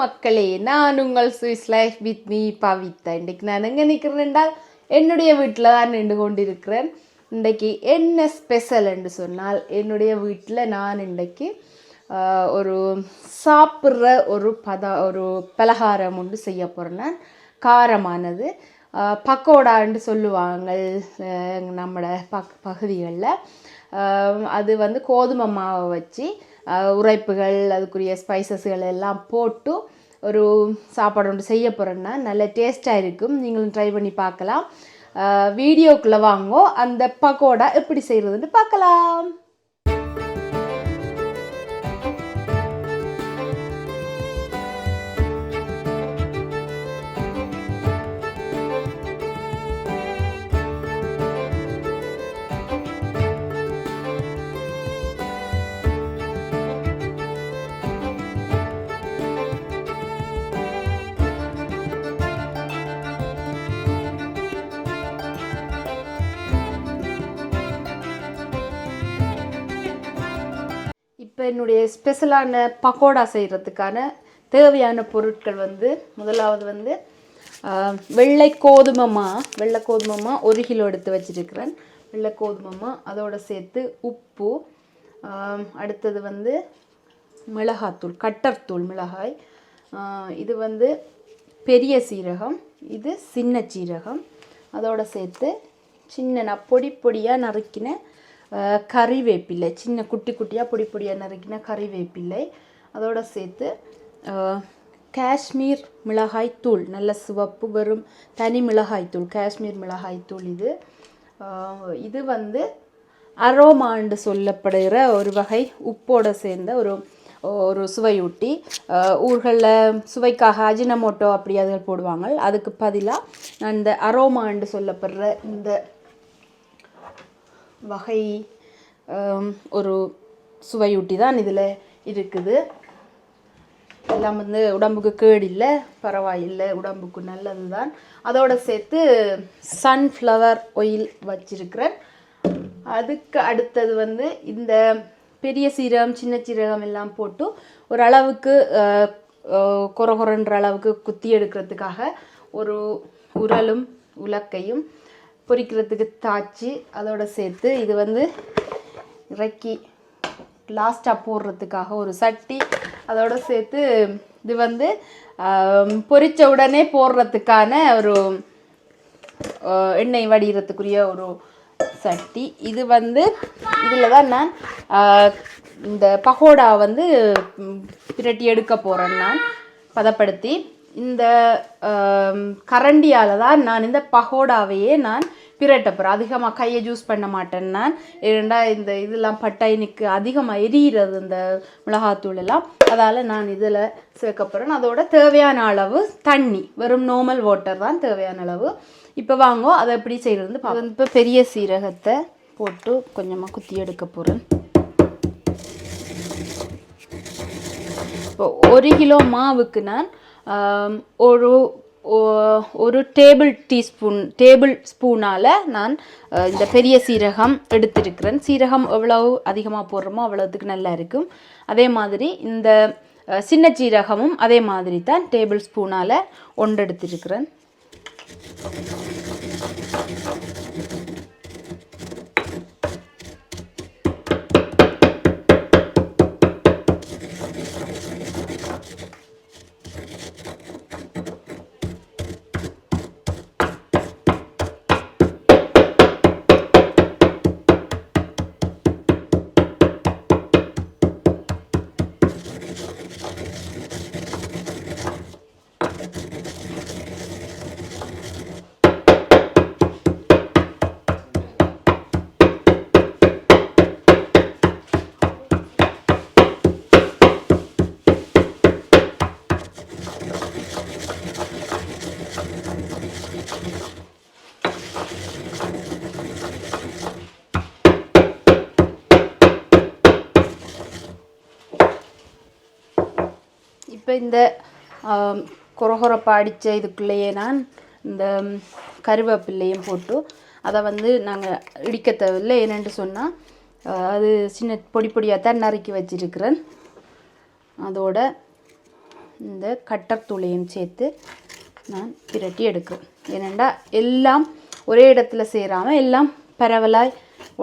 மக்களே நான் உங்கள் Swiss life with me Pavitha இன்றைக்கு நான் எங்கே நிற்கிறேன் என்றால் என்னுடைய வீட்டில் தான் நின்று கொண்டிருக்கிறேன். இன்றைக்கு என்ன ஸ்பெஷல் என்று சொன்னால் என்னுடைய வீட்டில் நான் இன்றைக்கு ஒரு சாப்பிட்ற ஒரு பத ஒரு பலகாரம் ஒன்று செய்ய போகிறேன் நான் காரமானது. பக்கோடான்னு சொல்லுவாங்க நம்மளோட பக் பகுதிகளில். அது வந்து கோதுமை மாவை வச்சு உரைப்புகள் அதுக்குரிய ஸ்பைசஸ்கள் எல்லாம் போட்டு ஒரு சாப்பாடு ஒன்று செய்ய போகிறேன்னா நல்ல டேஸ்ட்டாக இருக்கும். நீங்களும் ட்ரை பண்ணி பார்க்கலாம். வீடியோக்குள்ளே வாங்கோ. அந்த பக்கோடா எப்படி செய்கிறதுன்னு பார்க்கலாம். என்னுடைய ஸ்பெஷலான பக்கோடா செய்கிறதுக்கான தேவையான பொருட்கள் வந்து முதலாவது வந்து வெள்ளை கோதுமமா வெள்ளை கோதுமமா ஒரு கிலோ எடுத்து வச்சிருக்கிறேன். வெள்ளை கோதுமமா அதோட சேர்த்து உப்பு அடுத்தது வந்து மிளகாத்தூள் கட்டர்த்தூள் மிளகாய் இது வந்து பெரிய சீரகம் இது சின்ன சீரகம் அதோட சேர்த்து சின்ன நான் பொடி பொடியாக நறுக்கினேன் கறிவேப்பிலை சின்ன குட்டி குட்டியாக பொடி பொடியாக நறுக்கின கறிவேப்பிலை அதோடு சேர்த்து காஷ்மீர் மிளகாய் தூள் நல்ல சிவப்பு வெறும் தனி மிளகாய் தூள் காஷ்மீர் மிளகாய் தூள் இது. இது வந்து அரோமாண்டு சொல்லப்படுகிற ஒரு வகை உப்போட சேர்ந்த ஒரு ஒரு சுவையூட்டி. ஊர்களில் சுவைக்காக அஜினமோட்டோ அப்படி அதில் போடுவாங்க. அதுக்கு பதிலாக அந்த அரோமாண்டு சொல்லப்படுற இந்த வகை ஒரு சுவையூட்டி தான் இதில் இருக்குது. எல்லாம் வந்து உடம்புக்கு கேடு இல்லை பரவாயில்லை உடம்புக்கு நல்லது தான் அதோடு சேர்த்து சன்ஃப்ளவர் ஆயில் வச்சிருக்கிறேன். அதுக்கு அடுத்தது வந்து இந்த பெரிய சீரகம் சின்ன சீரகம் எல்லாம் போட்டு ஒரு அளவுக்கு கொர கொரன்ற அளவுக்கு குத்தி எடுக்கிறதுக்காக ஒரு உரலும் உலக்கையும் பொரிக்கிறதுக்கு தாச்சி அதோட சேர்த்து இது வந்து இறக்கி லாஸ்ட்டாக போடுறதுக்காக ஒரு சட்டி அதோட சேர்த்து இது வந்து பொரித்த உடனே போடுறதுக்கான ஒரு எண்ணெய் வடிகிறதுக்குரிய ஒரு சட்டி. இது வந்து இதில் தான் நான் இந்த பகோடா வந்து பிரட்டி எடுக்க போகிறேன் நான். பதப்படுத்தி. இந்த கரண்டியால் தான் நான் இந்த பகோடாவையே நான் பிரட்ட போகிறேன் அதிகமாக கையை ஜூஸ் பண்ண மாட்டேன் நான். ஏன்னா இந்த இதெல்லாம் பட்டைனுக்கு அதிகமாக எரியிறது இந்த மிளகாத்தூள் எல்லாம். அதால் நான் இதில் சேர்க்க போகிறேன் அதோட தேவையான அளவு தண்ணி. வெறும் நார்மல் வாட்டர் தான் தேவையான அளவு. இப்போ வாங்கோ அதை எப்படி செய்கிறது பார்க்க இப்போ பெரிய சீரகத்தை போட்டு கொஞ்சமாக குத்தி எடுக்க போகிறேன் இப்போ ஒரு கிலோ மாவுக்கு நான் ஒரு ஒரு டேபிள் டீஸ்பூன் டேபிள் ஸ்பூனால் நான் இந்த பெரிய சீரகம் எடுத்திருக்கிறேன். சீரகம் எவ்வளவு அதிகமாக போடுறோமோ அவ்வளோத்துக்கு நல்லா இருக்கும். அதே மாதிரி இந்த சின்ன சீரகமும் அதே மாதிரி தான் டேபிள் ஸ்பூனால் ஒன்று இப்போ இந்த ஆம், அடித்த இதுக்குள்ளேயே நான் இந்த கருவேப்பிள்ளையும் போட்டு அதை வந்து நாங்கள் இடிக்க தேவையில்லை. ஏனென்று சொன்னால் அது சின்ன பொடி பொடியாக தான் நறுக்கி வச்சிருக்கிறேன். அதோட இந்த கட்டர் தூளையும் சேர்த்து நான் பிரட்டி எடுக்கிறேன். ஏனெண்டா எல்லாம் ஒரே இடத்துல சேராமல் எல்லாம் பரவலாய்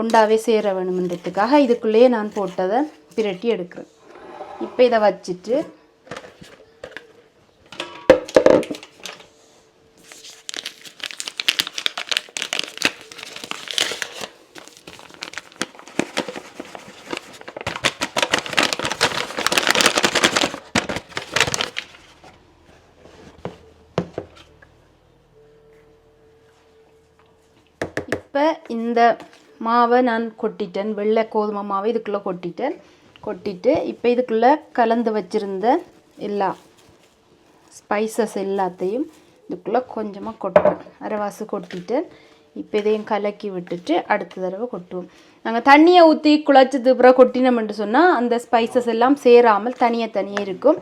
ஒண்டாவே சேர வேணுமன்றதுக்காக இதுக்குள்ளேயே நான் போட்டதை பிரட்டி எடுக்கிறேன். இப்போ இதை வச்சுட்டு இப்போ இந்த மாவை நான் கொட்டிட்டேன். வெள்ளை கோதுமை மாவை இதுக்குள்ளே கொட்டிட்டேன். கொட்டிட்டு இப்போ இதுக்குள்ளே கலந்து வச்சுருந்த எல்லா ஸ்பைசஸ் எல்லாத்தையும் இதுக்குள்ளே கொஞ்சமாக கொட்டுறேன் அரைவாசு கொட்டிட்டேன். இப்போ இதையும் கலக்கி விட்டுட்டு அடுத்த தடவை கொட்டுவோம். நாங்கள் தண்ணியை ஊற்றி குழச்சி பிறகு கொட்டினோம்னு சொன்னால் அந்த ஸ்பைசஸ் எல்லாம் சேராமல் தனியாக தனியாக இருக்கும்.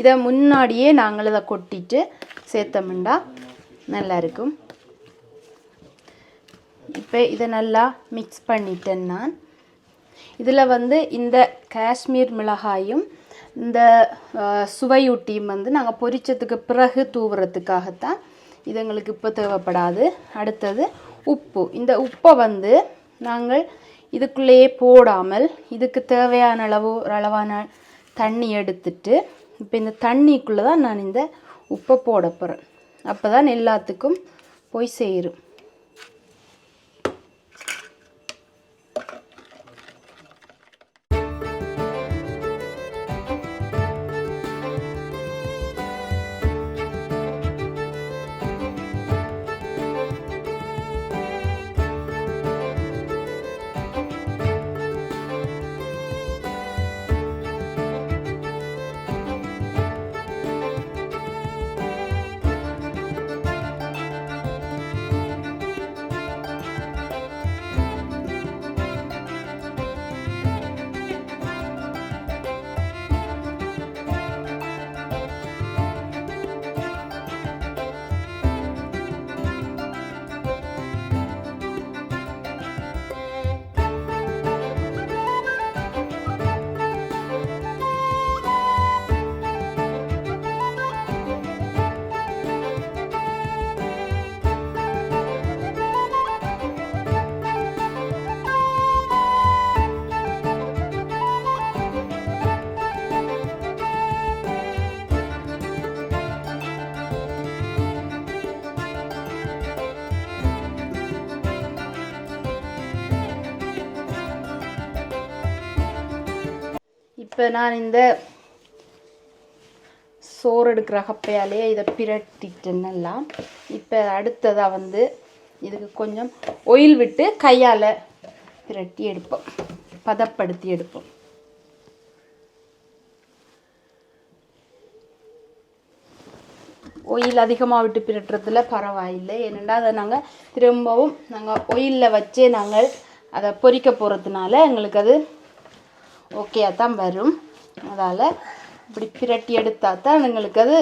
இதை முன்னாடியே நாங்கள் இதை கொட்டிட்டு சேர்த்தோம்னா நல்லாயிருக்கும் இப்போ இதை நல்லா மிக்ஸ் பண்ணிட்டேன் நான். இதில் வந்து இந்த காஷ்மீர் மிளகாயும் இந்த சுவையூட்டியும் வந்து நாங்கள் பொரிச்சதுக்கு பிறகு தூவுறதுக்காகத்தான் இது எங்களுக்கு இப்போ தேவைப்படாது. அடுத்தது உப்பு. இந்த உப்பை வந்து நாங்கள் இதுக்குள்ளேயே போடாமல் இதுக்கு தேவையான அளவு ஒரு அளவான தண்ணி எடுத்துட்டு இப்போ இந்த தண்ணிக்குள்ளே தான் நான் இந்த உப்பை போட போகிறேன் அப்போ தான் எல்லாத்துக்கும் போய் சேரும். இப்போ நான் இந்த சோறு எடுக்கிற கப்பையாலேயே இதை பிரட்டிட்டேன் நல்லா இப்போ அடுத்ததாக வந்து இதுக்கு கொஞ்சம் ஒயில் விட்டு கையால் பிரட்டி எடுப்போம். பதப்படுத்தி எடுப்போம். ஒயில் அதிகமாக விட்டு பிரட்டுறதுல பரவாயில்லை. ஏனெண்டா அதை நாங்கள் திரும்பவும் நாங்கள் ஒயிலில் வச்சே நாங்கள் அதை பொறிக்க போகிறதுனால எங்களுக்கு அது ஓகேயாக தான் வரும். அதால் இப்படி பிரட்டி எடுத்தால் தான் எங்களுக்கு அது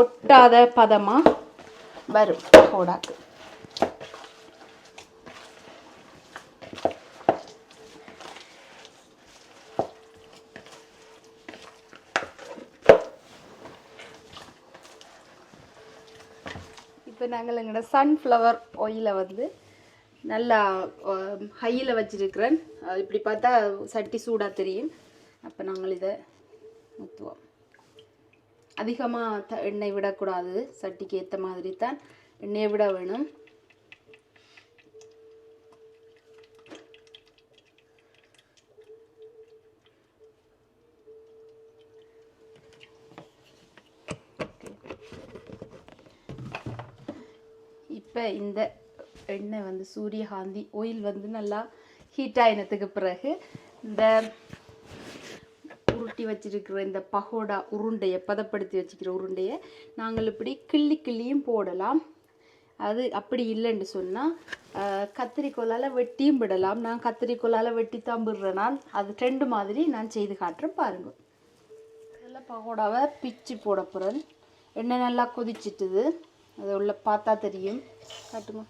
ஒட்டாத பதமாக வரும். பகோடாக்கு இப்போ நாங்கள் எங்களோட சன்ஃப்ளவர் ஆயிலை வந்து நல்லா ஹையில் வச்சிருக்கிறேன். இப்படி பார்த்தா சட்டி சூடாக தெரியும். அப்போ நாங்கள் இதை ஊற்றுவோம் அதிகமாக த எண்ணெய் விடக்கூடாது. சட்டிக்கு ஏற்ற மாதிரி தான் எண்ணெயை விட வேணும். இப்போ இந்த எண்ணெய் வந்து சூரியகாந்தி ஆயில் வந்து நல்லா ஹீட் ஆயினத்துக்கு பிறகு இந்த உருட்டி வச்சிருக்கிற இந்த பகோடா உருண்டையை பதப்படுத்தி வச்சுக்கிற உருண்டையை நாங்கள் இப்படி கிள்ளி கிள்ளியும் போடலாம். அது அப்படி இல்லைன்னு சொன்னால் கத்திரிக்கோலால் வெட்டியும் விடலாம். நான் கத்திரிக்கோலால் வெட்டி தான் விடுறேன் அது ட்ரெண்டு மாதிரி நான் செய்து காட்டுறேன் பாருங்கள் நல்லா பகோடாவை பிச்சு போட போகிறேன் எண்ணெய் நல்லா கொதிச்சிட்டுது. அது உள்ள பார்த்தா தெரியும். காட்டுங்க.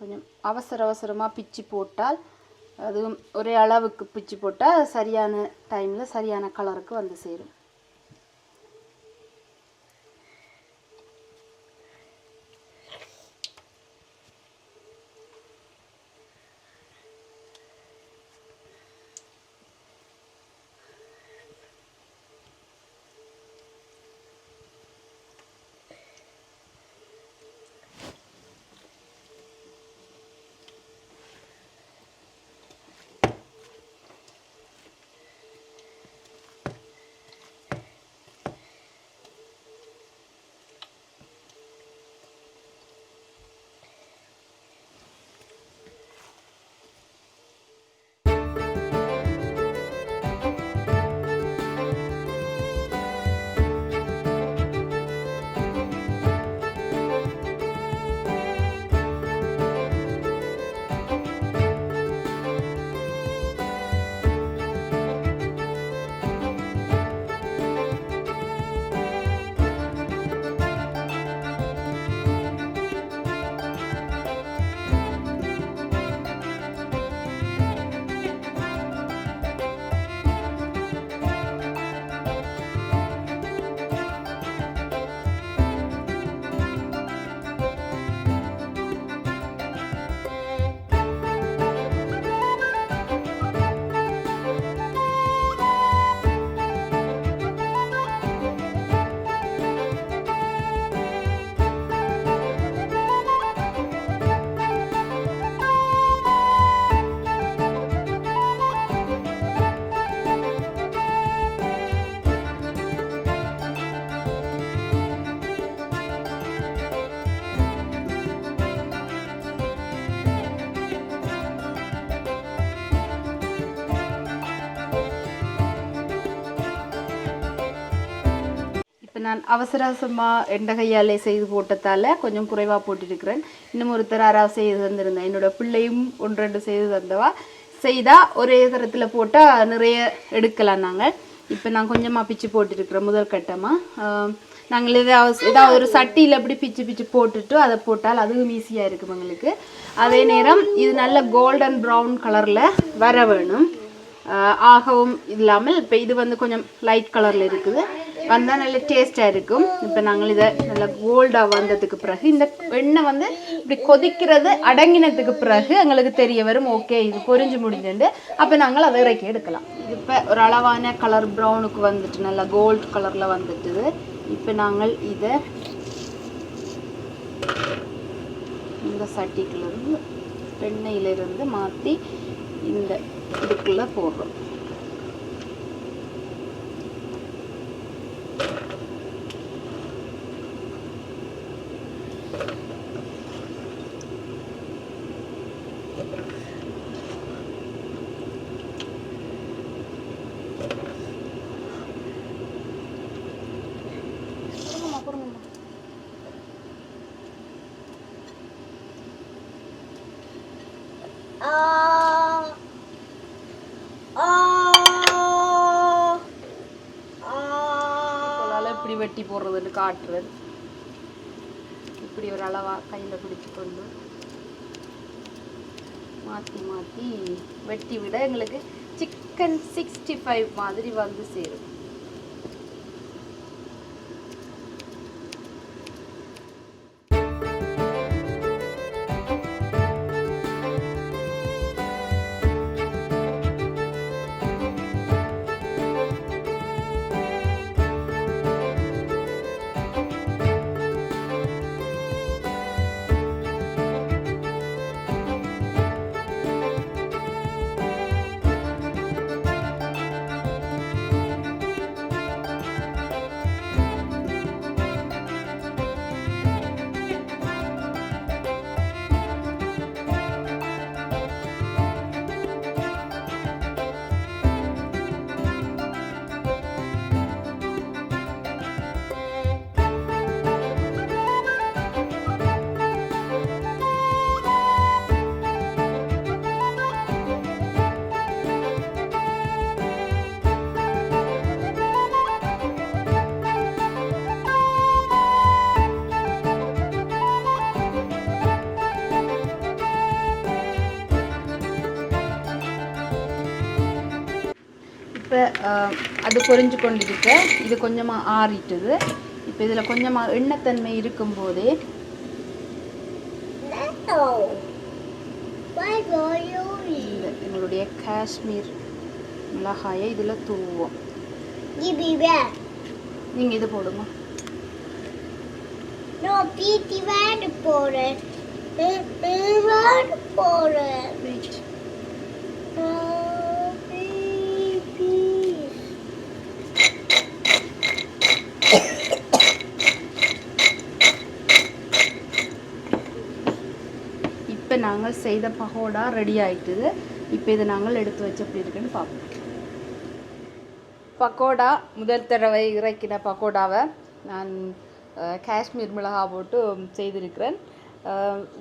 கொஞ்சம் அவசர அவசரமாக பிச்சு போட்டால் அதுவும் ஒரே அளவுக்கு பிச்சு போட்டால் சரியான டைமில் சரியான கலருக்கு வந்து சேரும். நான் அவசர அவசரமாக எண்ட கையாலே செய்து போட்டதால் கொஞ்சம் குறைவாக போட்டிருக்கிறேன். இன்னும் ஒருத்தர் யாராவது செய்து தந்திருந்தேன் என்னோட பிள்ளையும் ஒன்று ரெண்டு செய்து தந்தவா. செய்தால் ஒரே தரத்தில் போட்டால் நிறைய எடுக்கலாம் நாங்கள். இப்போ நான் கொஞ்சமாக பிச்சு போட்டிருக்கிறேன் முதல் கட்டமாக நாங்கள் ஏதாவது ஏதாவது ஒரு சட்டியில் அப்படி பிச்சு பிச்சு போட்டுட்டு அதை போட்டால் அதுவும் ஈஸியாக இருக்கும் எங்களுக்கு. அதே நேரம் இது நல்ல கோல்டன் ப்ரௌன் கலரில் வர வேணும். ஆகவும் இல்லாமல் இப்போ இது வந்து கொஞ்சம் லைட் கலரில் இருக்குது. வந்தால் நல்ல டேஸ்ட்டாக இருக்கும். இப்போ நாங்கள் இதை நல்லா கோல்டாக வந்ததுக்கு பிறகு இந்த எண்ணெய் வந்து இப்படி கொதிக்கிறது அடங்கினதுக்கு பிறகு எங்களுக்கு தெரிய வரும் ஓகே இது பொரிஞ்சு முடிஞ்சுண்டு. அப்போ நாங்கள் அதை இறக்கி எடுக்கலாம். இது இப்போ ஒரு அளவான கலர் ப்ரௌனுக்கு வந்துட்டு நல்லா கோல்டு கலரில் வந்துட்டுது இப்போ நாங்கள் இதை இந்த சட்டிக்குலேருந்து எண்ணெயிலிருந்து மாற்றி இந்த இதுக்குள்ளே போடுறோம் இப்போதால இப்படி வெட்டி காட்டுறது. இப்படி ஒரு அளவா கையில் பிடிச்சி கொண்டு மாற்றி மாற்றி வெட்டி விட எங்களுக்கு சிக்கன் சிக்ஸ்டி ஃபைவ் மாதிரி வந்து சேரும். அது பொரிஞ்சு கொண்டிருக்க. இது கொஞ்சமாக ஆறிட்டுது. இப்போ இதில் கொஞ்சமாக எண்ணெத்தன்மை இருக்கும்போதே எங்களுடைய காஷ்மீர் மிளகாயை இதில் தூவோம். நீங்கள் இது போடுங்க. No, Pete, வேடு போடு வேடு போடு வெயிட் இப்போ நாங்கள் செய்த பகோடா ரெடி ஆகிட்டுது இப்போ இதை நாங்கள் எடுத்து வச்சு எப்படி இருக்குன்னு பார்ப்போம். பக்கோடா முதல் தடவை இறக்கின பக்கோடாவை நான் காஷ்மீர் மிளகா போட்டு செய்திருக்கிறேன்.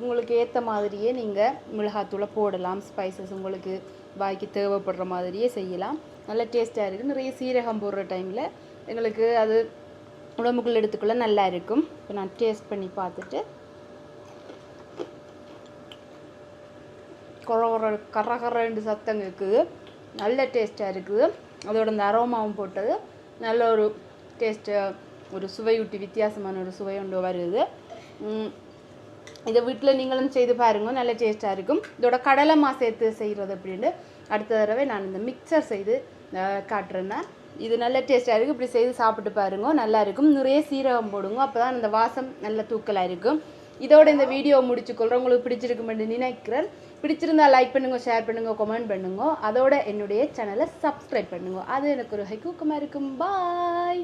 உங்களுக்கு ஏற்ற மாதிரியே நீங்கள் மிளகாத்தூளை போடலாம். ஸ்பைசஸ் உங்களுக்கு வாய்க்கு தேவைப்படுற மாதிரியே செய்யலாம். நல்ல டேஸ்ட்டாக இருக்குது நிறைய சீரகம் போடுற டைமில் எங்களுக்கு அது உடம்புக்குள்ளே எடுத்துக்குள்ளே நல்லா இருக்கும். இப்போ நான் டேஸ்ட் பண்ணி பார்த்துட்டு குற கரகரண்டு ரெண்டு சத்தம் கேட்குது நல்ல டேஸ்ட்டாக இருக்குது அதோட அந்த அரோமாவும் போட்டது. நல்ல ஒரு டேஸ்ட்டு ஒரு சுவையூட்டி வித்தியாசமான ஒரு சுவை ஒன்று வருது. இதை வீட்டில் நீங்களும் செய்து பாருங்கள் நல்ல டேஸ்ட்டாக இருக்கும். இதோட கடலை மா சேர்த்து செய்கிறது அப்படின்னு அடுத்த தடவை நான் இந்த மிக்சர் செய்து காட்டுறேன்னா இது நல்ல டேஸ்ட்டாக இருக்குது இப்படி செய்து சாப்பிட்டு பாருங்க. நல்லா இருக்கும். நிறைய சீரகம் போடுங்க. அப்போ தான் அந்த வாசம் நல்ல தூக்கலாக இருக்கும். இதோட இந்த வீடியோ முடிச்சுக்கொள்கிறேன் உங்களுக்கு பிடிச்சிருக்குமென்று நினைக்கிறேன். பிடிச்சிருந்தா லைக் பண்ணுங்கள் ஷேர் பண்ணுங்க கமெண்ட் பண்ணுங்க. அதோட என்னுடைய சேனலை சப்ஸ்கிரைப் பண்ணுங்க. அது எனக்கு ஒரு ஹைக்கூக்கமாக இருக்கும். பாய்